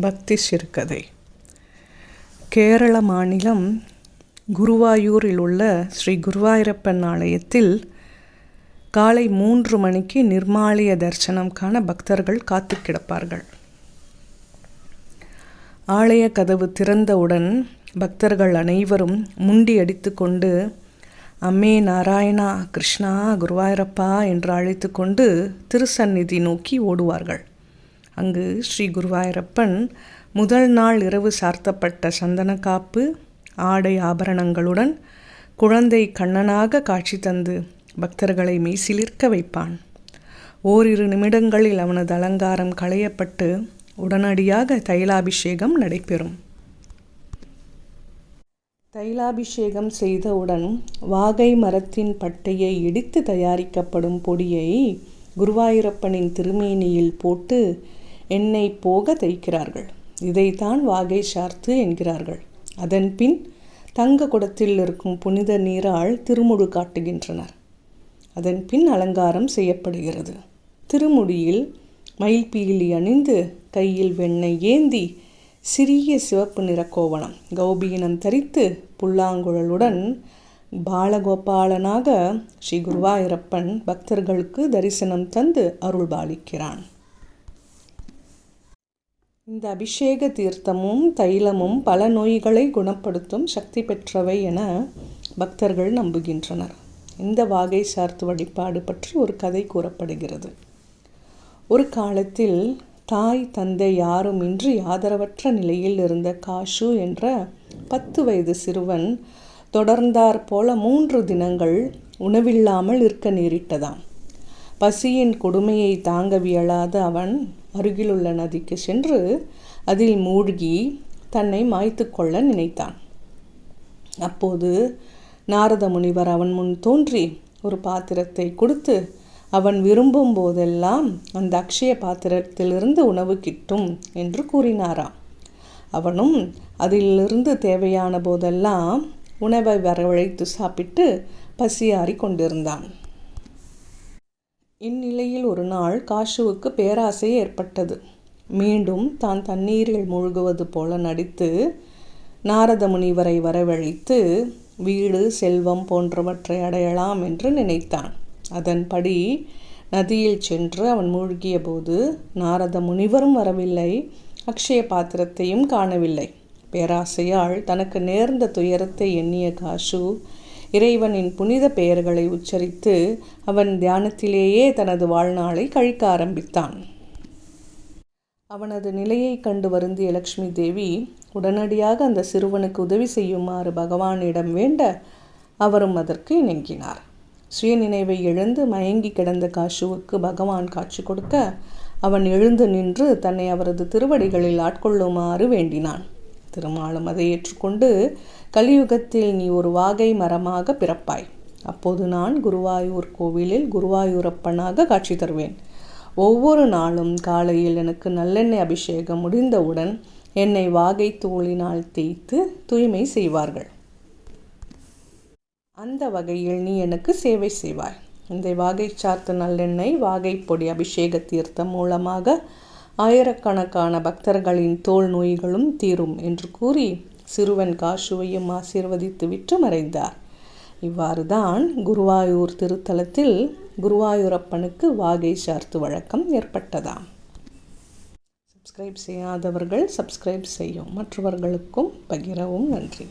பக்தி சிறுகதை. கேரள மாநிலம் குருவாயூரில் உள்ள ஸ்ரீ குருவாயூரப்பன் ஆலயத்தில் காலை மூன்று மணிக்கு நிர்மாலய தரிசனம் காண பக்தர்கள் காத்து கிடப்பார்கள். ஆலய கதவு திறந்தவுடன் பக்தர்கள் அனைவரும் முண்டி அடித்துக்கொண்டு அம்மே நாராயணா கிருஷ்ணா குருவாயூரப்பா என்று அழைத்து கொண்டு திருசந்நிதி நோக்கி ஓடுவார்கள். அங்கு ஸ்ரீ குருவாயூரப்பன் முதல் நாள் இரவு சார்த்தப்பட்ட சந்தனக்காப்பு ஆடை ஆபரணங்களுடன் குழந்தை கண்ணனாக காட்சி தந்து பக்தர்களை மெய்சிலிர்க்க வைப்பான். ஓரிரு நிமிடங்களில் அவனது அலங்காரம் களையப்பட்டு உடனடியாக தைலாபிஷேகம் நடைபெறும். தைலாபிஷேகம் செய்தவுடன் வாகை மரத்தின் பட்டையை இடித்து தயாரிக்கப்படும் பொடியை குருவாயூரப்பனின் திருமேனியில் போட்டு எண்ணெய் போக தைக்கிறார்கள். இதைத்தான் வாகை சார்த்து என்கிறார்கள். அதன்பின் தங்க குடத்தில் இருக்கும் புனித நீரால் திருமுழு காட்டுகின்றனர். அதன் பின் அலங்காரம் செய்யப்படுகிறது. திருமுடியில் மயில்பீலி அணிந்து கையில் வெண்ணெய் ஏந்தி சிறிய சிவப்பு நிற கோவணம் கௌபீனம் தரித்து புல்லாங்குழலுடன் பாலகோபாலனாக ஸ்ரீ குருவாயிரப்பன் பக்தர்களுக்கு தரிசனம் தந்து அருள்பாலிக்கிறான். இந்த அபிஷேக தீர்த்தமும் தைலமும் பல நோய்களை குணப்படுத்தும் சக்தி பெற்றவை என பக்தர்கள் நம்புகின்றனர். இந்த வாகை சார்த்து வழிபாடு பற்றி ஒரு கதை கூறப்படுகிறது. ஒரு காலத்தில் தாய் தந்தை யாருமின்றி ஆதரவற்ற நிலையில் இருந்த காஷு என்ற பத்து வயது சிறுவன் தொடர்ந்தார் போல மூன்று தினங்கள் உணவில்லாமல் இருக்க நேரிட்டதாம். பசியின் கொடுமையை தாங்க வியலாத அவன் அருகிலுள்ள நதிக்கு சென்று அதில் மூழ்கி தன்னை மாய்த்து கொள்ள நினைத்தான். அப்போது நாரத முனிவர் அவன் முன் தோன்றி ஒரு பாத்திரத்தை கொடுத்து அவன் விரும்பும் போதெல்லாம் அந்த அக்ஷய பாத்திரத்திலிருந்து உணவு கிட்டும் என்று கூறினாராம். அவனும் அதிலிருந்து தேவையான போதெல்லாம் உணவை வரவழைத்து சாப்பிட்டு பசியாறி கொண்டிருந்தான். இந்நிலையில் ஒரு நாள் காஷுவுக்கு பேராசை ஏற்பட்டது. மீண்டும் தான் தண்ணீரில் மூழ்குவது போல நடித்து நாரத முனிவரை வரவழைத்து வீடு செல்வம் போன்றவற்றை அடையலாம் என்று நினைத்தான். அதன்படி நதியில் சென்று அவன் மூழ்கிய போது நாரத முனிவரும் வரவில்லை அக்ஷய பாத்திரத்தையும் காணவில்லை. பேராசையால் தனக்கு நேர்ந்த துயரத்தை எண்ணிய காஷு இறைவனின் புனித பெயர்களை உச்சரித்து அவன் தியானத்திலேயே தனது வாழ்நாளை கழிக்க ஆரம்பித்தான். அவனது நிலையை கண்டு வருந்திய லக்ஷ்மி தேவி உடனடியாக அந்த சிறுவனுக்கு உதவி செய்யுமாறு பகவானிடம் வேண்ட அவரும் அதற்கு இணங்கினார். சுயநினைவை எழுந்து மயங்கி கிடந்த காஷுவுக்கு பகவான் காட்சி கொடுக்க அவன் எழுந்து நின்று தன்னை அவரது திருவடிகளில் ஆட்கொள்ளுமாறு வேண்டினான். திருமாலும் அதை ஏற்றுக்கொண்டு கலியுகத்தில் நீ ஒரு வாகை மரமாக பிறப்பாய். அப்போது நான் குருவாயூர் கோவிலில் குருவாயூரப்பனாக காட்சி தருவேன். ஒவ்வொரு நாளும் காலையில் எனக்கு நல்லெண்ணெய் அபிஷேகம் முடிந்தவுடன் என்னை வாகை தோளினால் தேய்த்து தூய்மை செய்வார்கள். அந்த வகையில் நீ எனக்கு சேவை செய்வாய். இந்த வாகை சார்த்த நல்லெண்ணெய் வாகை பொடி அபிஷேக தீர்த்தம் மூலமாக ஆயிரக்கணக்கான பக்தர்களின் தோல் நோய்களும் தீரும் என்று கூறி சிறுவன் காஷுவையும் ஆசீர்வதித்து விட்டு மறைந்தார். இவ்வாறு தான் குருவாயூர் திருத்தலத்தில் குருவாயூரப்பனுக்கு வாகை சார்த்து வழக்கம் ஏற்பட்டதாம். சப்ஸ்கிரைப் செய்யாதவர்கள் சப்ஸ்கிரைப் செய்யும் மற்றவர்களுக்கும் பகிரவும் நன்றி.